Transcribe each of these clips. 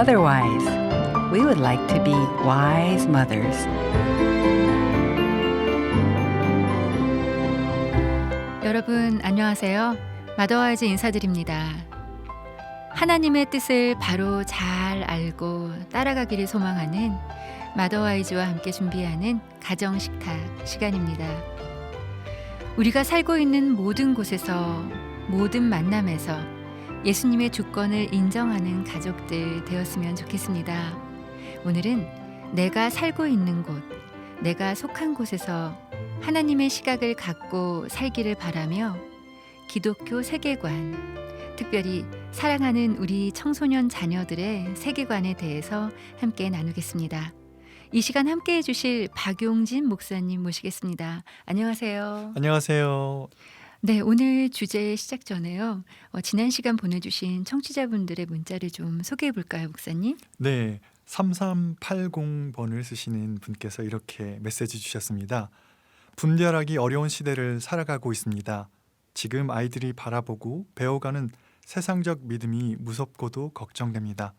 otherwise. We would like to be wise mothers. 여러분 안녕하세요. 마더와이즈 인사드립니다. 하나님의 뜻을 바로 잘 알고 따라가기를 소망하는 마더와이즈와 함께 준비하는 가정 식탁 시간입니다. 우리가 살고 있는 모든 곳에서 모든 만남에서 예수님의 주권을 인정하는 가족들 되었으면 좋겠습니다. 오늘은 내가 살고 있는 곳, 내가 속한 곳에서 하나님의 시각을 갖고 살기를 바라며 기독교 세계관, 특별히 사랑하는 우리 청소년 자녀들의 세계관에 대해서 함께 나누겠습니다. 이 시간 함께 해주실 박용진 목사님 모시겠습니다. 안녕하세요. 안녕하세요. 네, 오늘 주제 시작 전에요. 어, 지난 시간 보내주신 청취자분들의 문자를 좀 소개해 볼까요, 목사님? 네, 3380번을 쓰시는 분께서 이렇게 메시지 주셨습니다. 분별하기 어려운 시대를 살아가고 있습니다. 지금 아이들이 바라보고 배워가는 세상적 믿음이 무섭고도 걱정됩니다.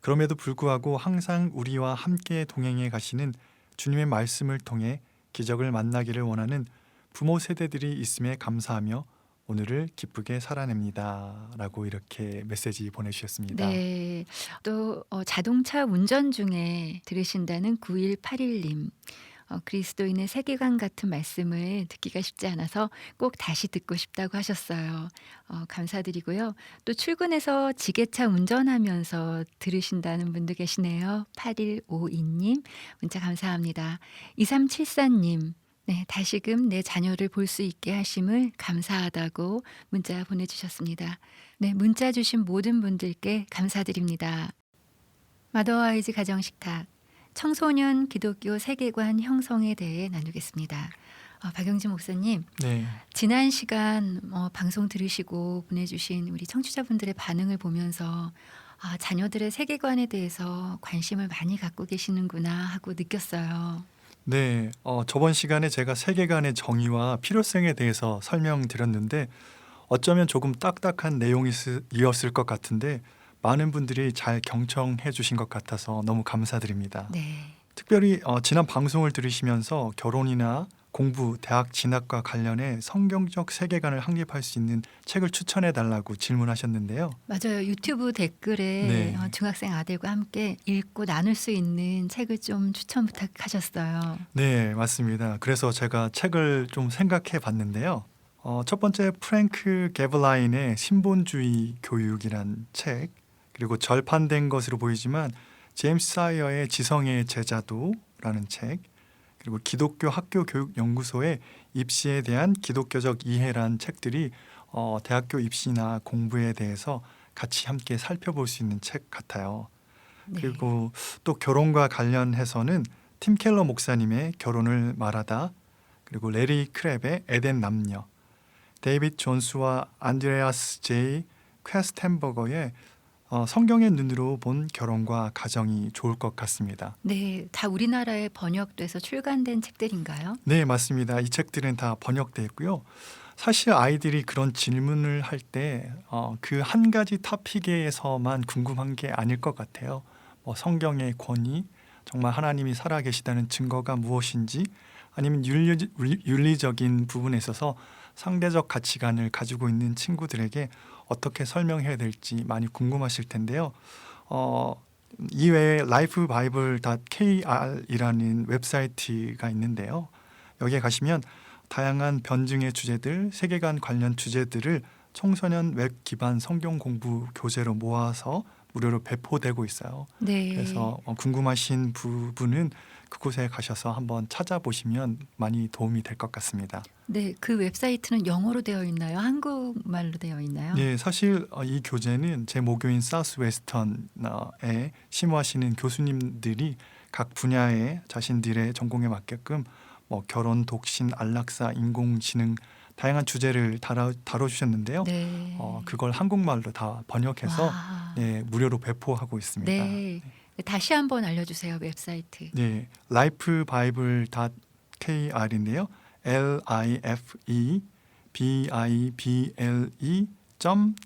그럼에도 불구하고 항상 우리와 함께 동행해 가시는 주님의 말씀을 통해 기적을 만나기를 원하는 부모 세대들이 있음에 감사하며 오늘을 기쁘게 살아냅니다. 라고 이렇게 메시지 보내주셨습니다. 네. 또 어, 자동차 운전 중에 들으신다는 9181님. 어, 그리스도인의 세계관 같은 말씀을 듣기가 쉽지 않아서 꼭 다시 듣고 싶다고 하셨어요. 어, 감사드리고요. 또 출근해서 지게차 운전하면서 들으신다는 분도 계시네요. 8152님 문자 감사합니다. 2374님 네, 다시금 내 자녀를 볼 수 있게 하심을 감사하다고 문자 보내주셨습니다. 네, 문자 주신 모든 분들께 감사드립니다. 마더와이즈 가정식탁 청소년 기독교 세계관 형성에 대해 나누겠습니다. 어, 박영진 목사님, 네. 지난 시간 어, 방송 들으시고 보내주신 우리 청취자분들의 반응을 보면서 아, 자녀들의 세계관에 대해서 관심을 많이 갖고 계시는구나 하고 느꼈어요. 네, 어, 저번 시간에 제가 세계관의 정의와 필요성에 대해서 설명드렸는데 어쩌면 조금 딱딱한 내용이었을 것 같은데 많은 분들이 잘 경청해 주신 것 같아서 너무 감사드립니다. 네. 특별히 어, 지난 방송을 들으시면서 결혼이나 공부, 대학 진학과 관련해 성경적 세계관을 확립할 수 있는 책을 추천해 달라고 질문하셨는데요. 맞아요. 유튜브 댓글에 네. 어, 중학생 아들과 함께 읽고 나눌 수 있는 책을 좀 추천 부탁하셨어요. 네, 맞습니다. 그래서 제가 책을 좀 생각해 봤는데요. 어, 첫 번째 프랭크 게블라인의 신본주의 교육이란 책, 그리고 절판된 것으로 보이지만 제임스 사이어의 지성의 제자도라는 책, 그리고 기독교 학교 교육 연구소의 입시에 대한 기독교적 이해란 책들이 어, 대학교 입시나 공부에 대해서 같이 함께 살펴볼 수 있는 책 같아요. 네. 그리고 또 결혼과 관련해서는 팀 켈러 목사님의 결혼을 말하다 그리고 레리 크랩의 에덴 남녀 데이빗 존스와 안드레아스 제이 퀘스텐버거의 어, 성경의 눈으로 본 결혼과 가정이 좋을 것 같습니다. 네, 다 우리나라에 번역돼서 출간된 책들인가요? 네, 맞습니다. 이 책들은 다 번역돼 있고요. 사실 아이들이 그런 질문을 할 때 그 한 가지 토픽에서만 궁금한 게 아닐 것 같아요. 뭐 성경의 권위, 정말 하나님이 살아계시다는 증거가 무엇인지, 아니면 윤리, 윤리적인 부분에 있어서 상대적 가치관을 가지고 있는 친구들에게 어떻게 설명해야 될지 많이 궁금하실 텐데요. 어, 이외에 lifebible.kr이라는 웹사이트가 있는데요. 여기에 가시면 다양한 변증의 주제들, 세계관 관련 주제들을 청소년 웹 기반 성경 공부 교재로 모아서 무료로 배포되고 있어요. 네. 그래서 어, 궁금하신 부분은 그곳에 가셔서 한번 찾아보시면 많이 도움이 될 것 같습니다. 네, 그 웹사이트는 영어로 되어 있나요? 한국말로 되어 있나요? 네, 사실 어, 이 교재는 제 모교인 사우스 웨스턴에 심호하시는 교수님들이 각 분야의 자신들의 전공에 맞게끔 뭐 결혼, 독신, 안락사, 인공지능 다양한 주제를 다뤄, 다뤄주셨는데요. 네. 어, 그걸 한국말로 다 번역해서 와. 네, 무료로 배포하고 있습니다. 네. 다시 한번 알려주세요 웹사이트. 네, lifebible.kr인데요. L I F E B I B L E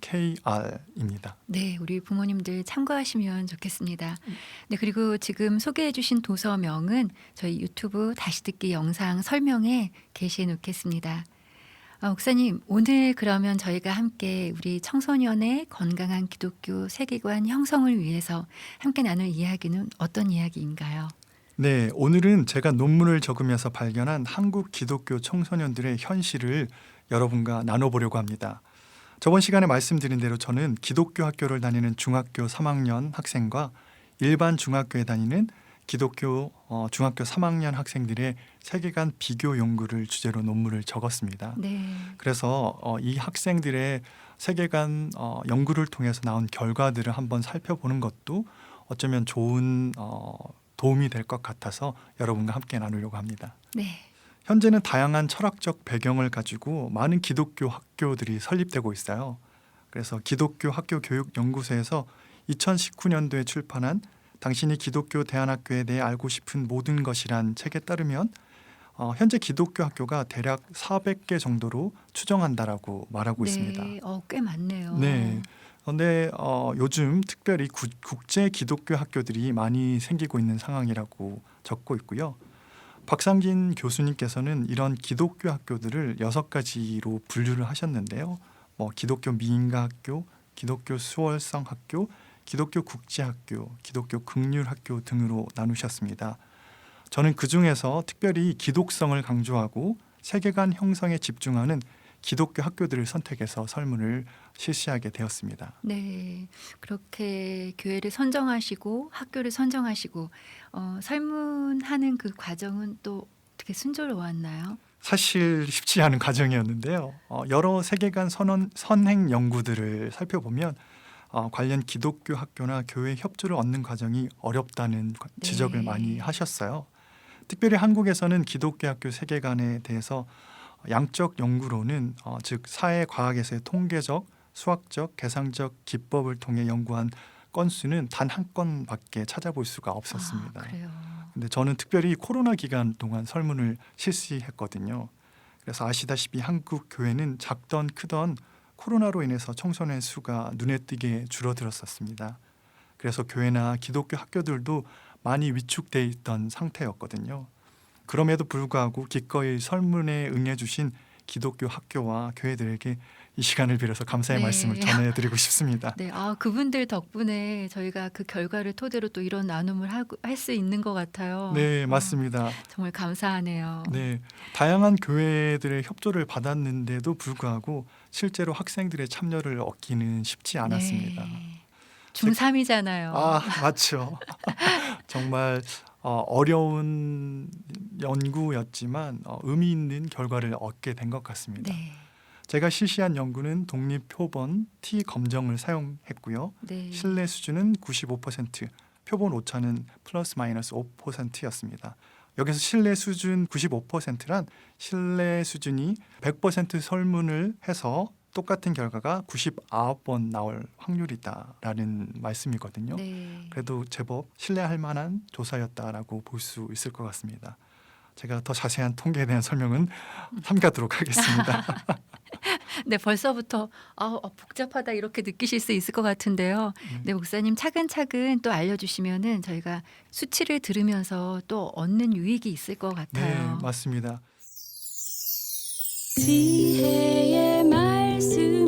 KR입니다. 네, 우리 부모님들 참고하시면 좋겠습니다. 네, 그리고 지금 소개해 주신 도서명은 저희 유튜브 다시 듣기 영상 설명에 게시해 놓겠습니다. 아, 목사님, 오늘 그러면 저희가 함께 우리 청소년의 건강한 기독교 세계관 형성을 위해서 함께 나눌 이야기는 어떤 이야기인가요? 네, 오늘은 제가 논문을 적으면서 발견한 한국 기독교 청소년들의 현실을 여러분과 나눠보려고 합니다. 저번 시간에 말씀드린 대로 저는 기독교 학교를 다니는 중학교 3학년 학생과 일반 중학교에 다니는 기독교 어, 중학교 3학년 학생들의 세계관 비교 연구를 주제로 논문을 적었습니다. 네. 그래서 어, 이 학생들의 세계관 어, 연구를 통해서 나온 결과들을 한번 살펴보는 것도 어쩌면 좋은 어, 도움이 될 것 같아서 여러분과 함께 나누려고 합니다. 네. 현재는 다양한 철학적 배경을 가지고 많은 기독교 학교들이 설립되고 있어요. 그래서 기독교 학교 교육 연구소에서 2019년도에 출판한 당신이 기독교 대안학교에 대해 알고 싶은 모든 것이란 책에 따르면 어, 현재 기독교 학교가 대략 400개 정도로 추정한다라고 말하고 있습니다. 네. 어, 꽤 많네요. 네. 그런데 어, 요즘 특별히 구- 국제 기독교 학교들이 많이 생기고 있는 상황이라고 적고 있고요. 박상진 교수님께서는 이런 기독교 학교들을 여섯 가지로 분류를 하셨는데요. 뭐 기독교 미인가 학교, 기독교 수월성 학교, 기독교 국제 학교, 기독교 극률 학교 등으로 나누셨습니다. 저는 그 중에서 특별히 기독성을 강조하고 세계관 형성에 집중하는 기독교 학교들을 선택해서 설문을 실시하게 되었습니다. 네, 그렇게 교회를 선정하시고 학교를 선정하시고 어, 설문하는 그 과정은 또 어떻게 순조로웠나요? 사실 쉽지 않은 과정이었는데요. 어, 여러 세계관 선언, 선행 연구들을 살펴보면 어, 관련 기독교 학교나 교회 협조를 얻는 과정이 어렵다는 과- 네. 지적을 많이 하셨어요. 특별히 한국에서는 기독교 학교 세계관에 대해서 양적 연구로는 어, 즉 사회 과학에서의 통계적, 수학적, 계상적 기법을 통해 연구한 건수는 단 한 건밖에 찾아볼 수가 없었습니다. 아, 그래요. 근데 저는 특별히 코로나 기간 동안 설문을 실시했거든요. 그래서 아시다시피 한국 교회는 작던 크던 코로나로 인해서 청소년 수가 눈에 띄게 줄어들었었습니다. 그래서 교회나 기독교 학교들도 많이 위축돼 있던 상태였거든요. 그럼에도 불구하고 기꺼이 설문에 응해주신 기독교 학교와 교회들에게 이 시간을 빌어서 감사의 네. 말씀을 전해드리고 싶습니다. 네, 아 그분들 덕분에 저희가 그 결과를 토대로 또 이런 나눔을 할 수 있는 것 같아요. 네, 어, 맞습니다. 정말 감사하네요. 네, 다양한 교회들의 협조를 받았는데도 불구하고 실제로 학생들의 참여를 얻기는 쉽지 않았습니다. 네. 중3이잖아요. 아, 맞죠. 정말 어, 어려운 연구였지만 어, 의미 있는 결과를 얻게 된 것 같습니다. 네. 제가 실시한 연구는 독립 표본 T 검정을 사용했고요. 네. 신뢰 수준은 95%, 표본 오차는 플러스 마이너스 5%였습니다. 여기서 신뢰 수준 95%란 신뢰 수준이 100% 설문을 해서 똑같은 결과가 99번 나올 확률이다라는 말씀이거든요. 네. 그래도 제법 신뢰할 만한 조사였다라고 볼 수 있을 것 같습니다. 제가 더 자세한 통계에 대한 설명은 삼가도록 하겠습니다. 네, 벌써부터 아, 어, 복잡하다 이렇게 느끼실 수 있을 것 같은데요. 음. 네, 목사님 차근차근 또 알려주시면은 저희가 수치를 들으면서 또 얻는 유익이 있을 것 네, 같아요. 맞습니다. 지혜의 말씀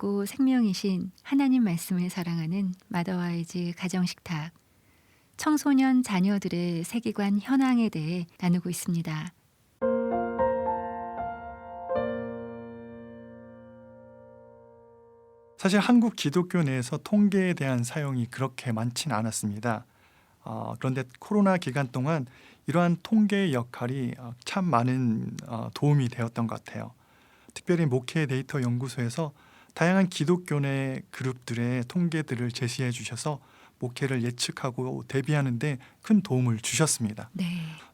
진리이고 생명이신 하나님 말씀을 사랑하는 마더와이즈 가정식탁 청소년 자녀들의 세계관 현황에 대해 나누고 있습니다. 사실 한국 기독교 내에서 통계에 대한 사용이 그렇게 많지는 않았습니다. 어, 그런데 코로나 기간 동안 이러한 통계의 역할이 어, 참 많은 어, 도움이 되었던 것 같아요. 특별히 목회 데이터 연구소에서 다양한 기독교 내 그룹들의 통계들을 제시해 주셔서 목회를 예측하고 대비하는데 큰 도움을 주셨습니다. 네.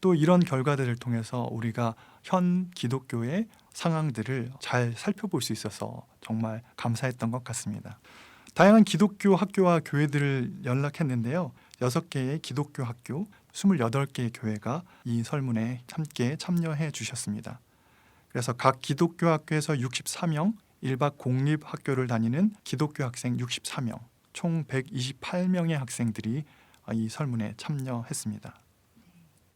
또 이런 결과들을 통해서 우리가 현 기독교의 상황들을 잘 살펴볼 수 있어서 정말 감사했던 것 같습니다. 다양한 기독교 학교와 교회들을 연락했는데요. 여섯 개의 기독교 학교, 28개의 교회가 이 설문에 함께 참여해 주셨습니다. 그래서 각 기독교 학교에서 64명, 일박 공립 학교를 다니는 기독교 학생 64명, 총 128명의 학생들이 이 설문에 참여했습니다.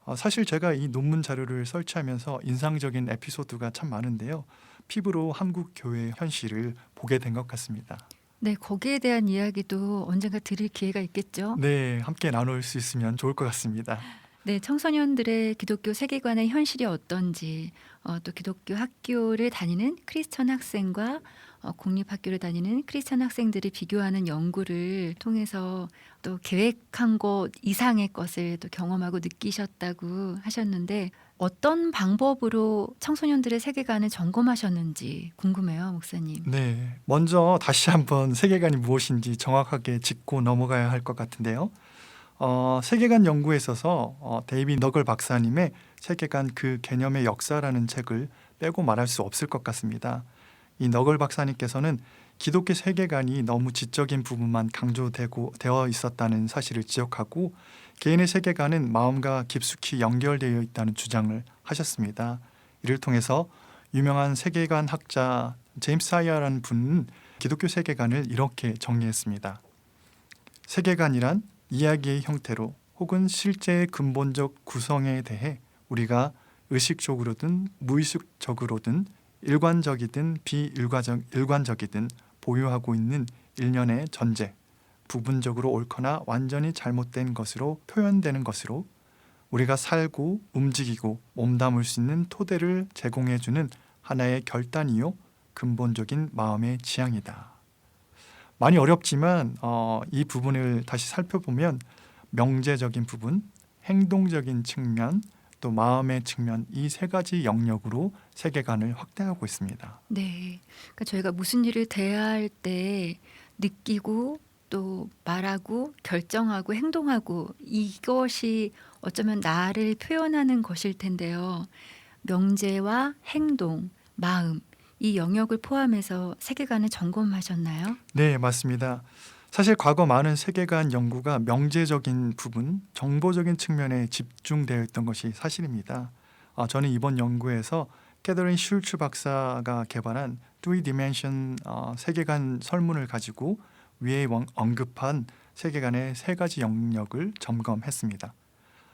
어, 사실 제가 이 논문 자료를 설치하면서 인상적인 에피소드가 참 많은데요. 피부로 한국 교회 현실을 보게 된 것 같습니다. 네, 거기에 대한 이야기도 언젠가 드릴 기회가 있겠죠. 네, 함께 나눌 수 있으면 좋을 것 같습니다. 네, 청소년들의 기독교 세계관의 현실이 어떤지, 어, 또 기독교 학교를 다니는 크리스천 학생과 어, 공립학교를 다니는 크리스천 학생들이 비교하는 연구를 통해서 또 계획한 것 이상의 것을 또 경험하고 느끼셨다고 하셨는데 어떤 방법으로 청소년들의 세계관을 점검하셨는지 궁금해요, 목사님. 네, 먼저 다시 한번 세계관이 무엇인지 정확하게 짚고 넘어가야 할 것 같은데요. 어, 세계관 연구에 있어서 어, 데이비 너글 박사님의 세계관 그 개념의 역사라는 책을 빼고 말할 수 없을 것 같습니다. 이 너글 박사님께서는 기독교 세계관이 너무 지적인 부분만 강조되고 되어 있었다는 사실을 지적하고 개인의 세계관은 마음과 깊숙이 연결되어 있다는 주장을 하셨습니다. 이를 통해서 유명한 세계관 학자 제임스 사이어라는 분은 기독교 세계관을 이렇게 정리했습니다. 세계관이란 이야기의 형태로 혹은 실제의 근본적 구성에 대해 우리가 의식적으로든 무의식적으로든 일관적이든 비일관적 일관적이든 보유하고 있는 일련의 전제, 부분적으로 옳거나 완전히 잘못된 것으로 표현되는 것으로 우리가 살고 움직이고 몸담을 수 있는 토대를 제공해 주는 하나의 결단이요 근본적인 마음의 지향이다. 많이 어렵지만 어, 이 부분을 다시 살펴보면 명제적인 부분, 행동적인 측면, 또 마음의 측면 이 세 가지 영역으로 세계관을 확대하고 있습니다. 네. 그러니까 저희가 무슨 일을 대할 때 느끼고 또 말하고 결정하고 행동하고 이것이 어쩌면 나를 표현하는 것일 텐데요. 명제와 행동, 마음 이 영역을 포함해서 세계관을 점검하셨나요? 네, 맞습니다. 사실 과거 많은 세계관 연구가 명제적인 부분, 정보적인 측면에 집중되어 있던 것이 사실입니다. 아, 저는 이번 연구에서 캐더린 슐츠 박사가 개발한 3디멘션 어, 세계관 설문을 가지고 위에 원- 언급한 세계관의 세 가지 영역을 점검했습니다.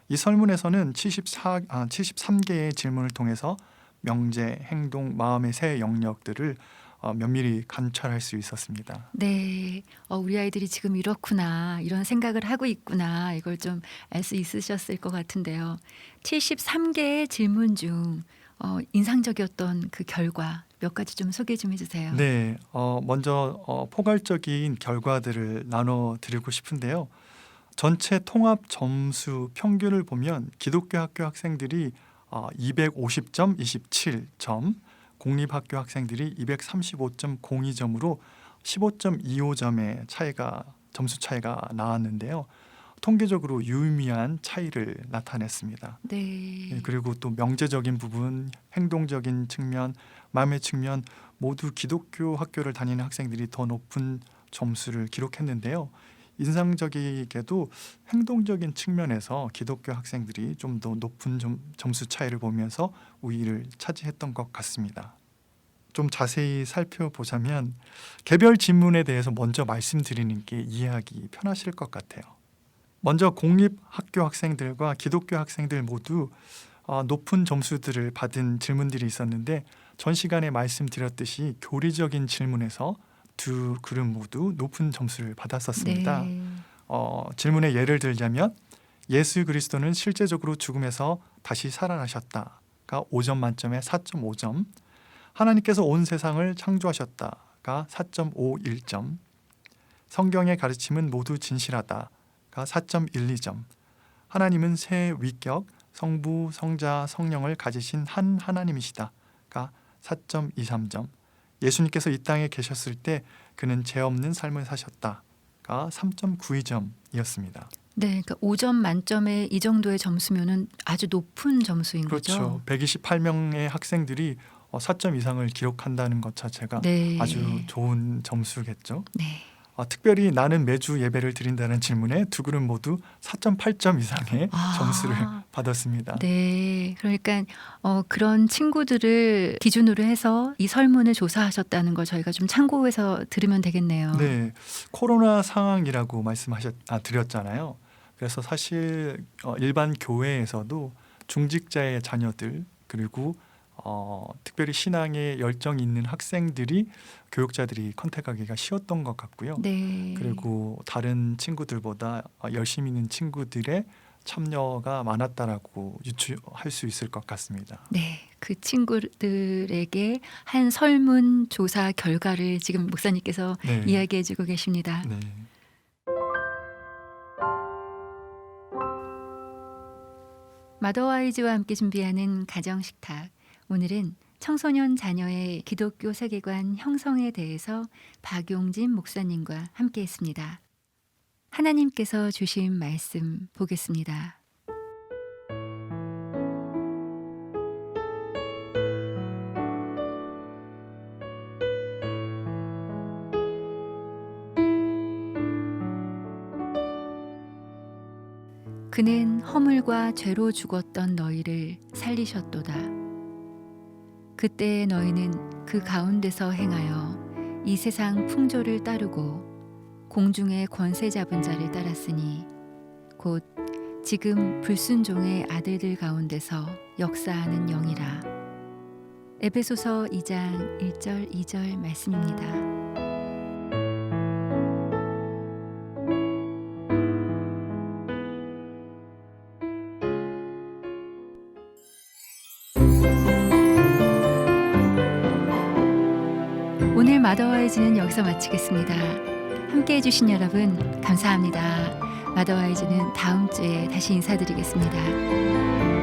이 설문에서는 74, 아, 73개의 질문을 통해서 명제, 행동, 마음의 세 영역들을 어, 면밀히 관찰할 수 있었습니다. 네. 어, 우리 아이들이 지금 이렇구나. 이런 생각을 하고 있구나. 이걸 좀 알 수 있으셨을 것 같은데요. 73개의 질문 중 어, 인상적이었던 그 결과 몇 가지 좀 소개 좀 해주세요. 네, 어, 먼저 어, 포괄적인 결과들을 나눠 드리고 싶은데요. 전체 통합 점수 평균을 보면 기독교 학교 학생들이 어, 250점 27점, 공립학교 학생들이 235.02점으로 15.25점의 차이가 점수 차이가 나왔는데요. 통계적으로 유의미한 차이를 나타냈습니다. 네. 예, 그리고 또 명제적인 부분, 행동적인 측면, 마음의 측면 모두 기독교 학교를 다니는 학생들이 더 높은 점수를 기록했는데요. 인상적이게도 행동적인 측면에서 기독교 학생들이 좀 더 높은 점, 점수 차이를 보면서 우위를 차지했던 것 같습니다. 좀 자세히 살펴보자면 개별 질문에 대해서 먼저 말씀드리는 게 이해하기 편하실 것 같아요. 먼저 공립 학교 학생들과 기독교 학생들 모두 어, 높은 점수들을 받은 질문들이 있었는데 전 시간에 말씀드렸듯이 교리적인 질문에서 두 그룹 모두 높은 점수를 받았었습니다. 네. 어, 질문의 예를 들자면 예수 그리스도는 실제적으로 죽음에서 다시 살아나셨다가 5점 만점에 4.5점, 하나님께서 온 세상을 창조하셨다가 4.51점, 성경의 가르침은 모두 진실하다가 4.12점, 하나님은 새 위격, 성부, 성자, 성령을 가지신 한 하나님이시다가 4.23점, 예수님께서 이 땅에 계셨을 때 그는 죄 없는 삶을 사셨다가 3.92점이었습니다. 점이었습니다. 네, 그러니까 5점 만점에 이 정도의 점수면은 아주 높은 점수인 그렇죠. 거죠. 128명의 학생들이 어, 4점 이상을 기록한다는 것 자체가 네. 아주 좋은 점수겠죠. 네. 어, 특별히 나는 매주 예배를 드린다는 질문에 두 그룹 모두 4.8점 이상의 아. 점수를 받았습니다. 네. 그러니까 어, 그런 친구들을 기준으로 해서 이 설문을 조사하셨다는 걸 저희가 좀 참고해서 들으면 되겠네요. 네, 코로나 상황이라고 말씀하셨 아 드렸잖아요. 그래서 사실 어, 일반 교회에서도 중직자의 자녀들 그리고 어, 특별히 신앙에 열정 있는 학생들이 교육자들이 컨택하기가 쉬웠던 것 같고요. 네. 그리고 다른 친구들보다 어, 열심히 있는 친구들의 참여가 많았다라고 유추할 수 있을 것 같습니다. 네, 그 친구들에게 한 설문 조사 결과를 지금 목사님께서 네. 이야기해주고 계십니다. 네. 마더와이즈와 함께 준비하는 가정 식탁. 오늘은 청소년 자녀의 기독교 세계관 형성에 대해서 박용진 목사님과 함께 했습니다. 하나님께서 주신 말씀 보겠습니다. 그는 허물과 죄로 죽었던 너희를 살리셨도다. 그때의 너희는 그 가운데서 행하여 이 세상 풍조를 따르고 공중의 권세 잡은 자를 따랐으니 곧 지금 불순종의 아들들 가운데서 역사하는 영이라. 에베소서 2장 1절 2절 말씀입니다. 마더와이즈는 여기서 마치겠습니다. 함께 해주신 여러분 감사합니다. 마더와이즈는 다음 주에 다시 인사드리겠습니다.